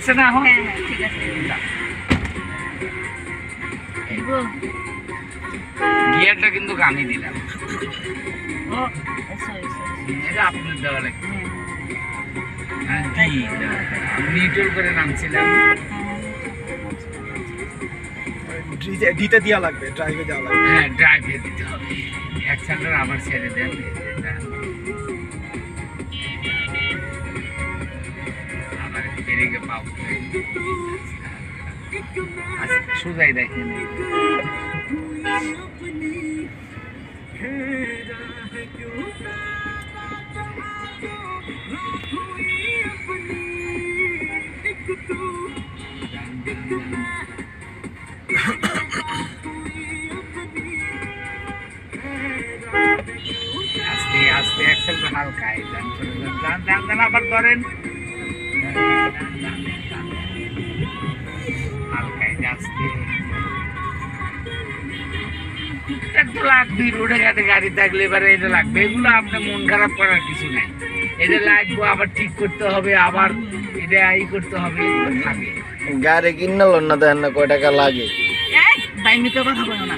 আছে না এখন? হ্যাঁ হ্যাঁ ঠিক আছে। গিয়ারটা কিন্তু আমি দিলাম। ও সরি সরি এটা আপনার দেওয়া লাগবে। হ্যাঁ। হ্যাঁ করে নামছিলাম। ডিতে- দেওয়া লাগবে ড্রাইভে দেওয়া লাগবে। হ্যাঁ ড্রাইভে দিতে হবে। আবার ছেড়ে দেন। ব্রেকে পাও সোজাই দেখেন। আস্তে আস্তে অ্যাক্সেলটা হালকা যান যান আবার ধরেন। লাগবে রোডে ঘাটে গাড়ি থাকলে এবারে এটা লাগবে। এগুলো আপনার মন খারাপ করার কিছু নাই। এটা লাগবে আবার ঠিক করতে হবে আবার এটা ই করতে হবে গাড়ি কিনল না দেন না কয় টাকা লাগে? এই, মিথ্যে কথা বলো না।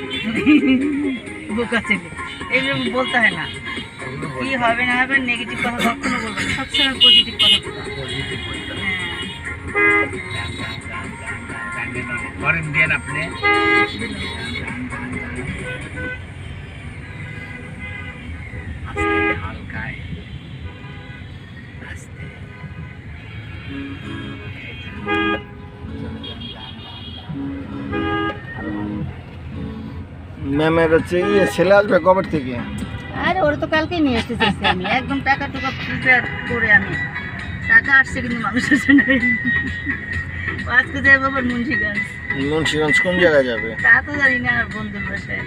বোকা ছেলে। এইভাবে বলতে হয় না কি হবে না হবে নেগেটিভ কথা কখনো বলব না সবসময় পজিটিভ কথা বলব। পজিটিভ করতে হবে হ্যাঁ করেন দেন আপনি। আস্তে হালকায় আস্তে ম্যামের হচ্ছে ইয়ে ছেলে আসবে কবে থেকে? আরে ওরা তো কালকেই নিয়ে চাইছি আমি একদম টাকা টুকা প্রিপেয়ার করে আমি টাকা আসছে কিন্তু মানুষ আসে না ও আজকে যাব আবার মুন্সিগঞ্জ মুন্সিগঞ্জ কোন জায়গায় যাবে তা তো জানি না আর বন্ধুর বাসায়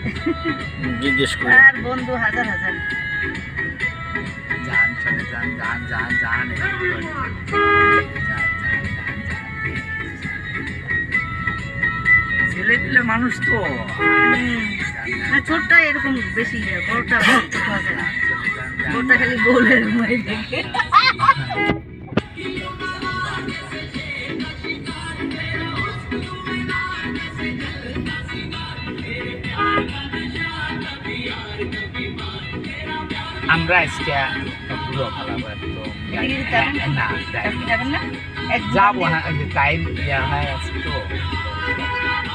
জিজ্ঞেস করে আর বন্ধু হাজার হাজার যান চলে যান যান যান যান যান, যান, যান, যান। ছেলে পিলে মানুষ তো হুম। ছোটটা এরকম বেশি ইয়ে, বড়টা ছোট না। বড়টা খালি মাই দেখে। আমরা আজকে পুরো খালাবো একদম না আপনি না? একদম হ্যাঁ টাইম ইয়া হয়ে আছে তো।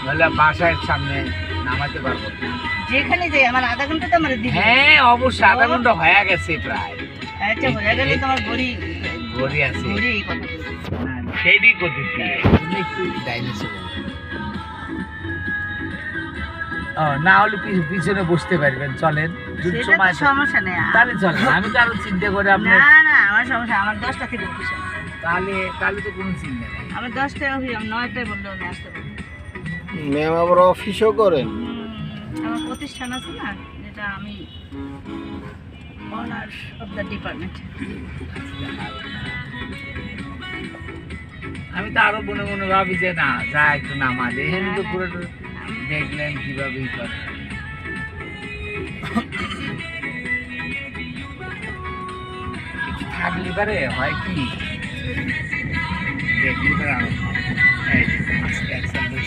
নাহলে বাসার সামনে নামাতে পারব। যেখানে যাই আমার আধা ঘণ্টা তো আমার দিদি হ্যাঁ অবশ্যই আধা ঘণ্টা হয়ে গেছে প্রায়। আচ্ছা হয়ে গেলে তোমার ঘড়ি ঘড়ি আছে। সেইটাই করতেছি তুমি একটু ডাইনে ও, না হলে পিছনে বসতে পারবেন চলেন। সমস্যা নেই। তাহলে চলেন আমি তো আরও চিন্তা করে না না আমার সমস্যা আমার দশটা থেকে অফিস। তাহলে তাহলে তো কোনো চিন্তা নেই। আমার দশটায় অফিস নয়টায় বললেও আমি আসতে পারব ম্যাম আবার অফিসও করেন? আমার প্রতিষ্ঠান আছে না যেটা আমি অনার্স অফ দ্য ডিপার্টমেন্ট আমি তো আরও মনে মনে ভাবি যে না যা একটু নামা দে। এখানে তো পুরো দেখলেন কীভাবে ই করে। থাকলে পারে হয় কি? দেখলি পারে আরও। ভালো। এই যে, আজকে একসাথে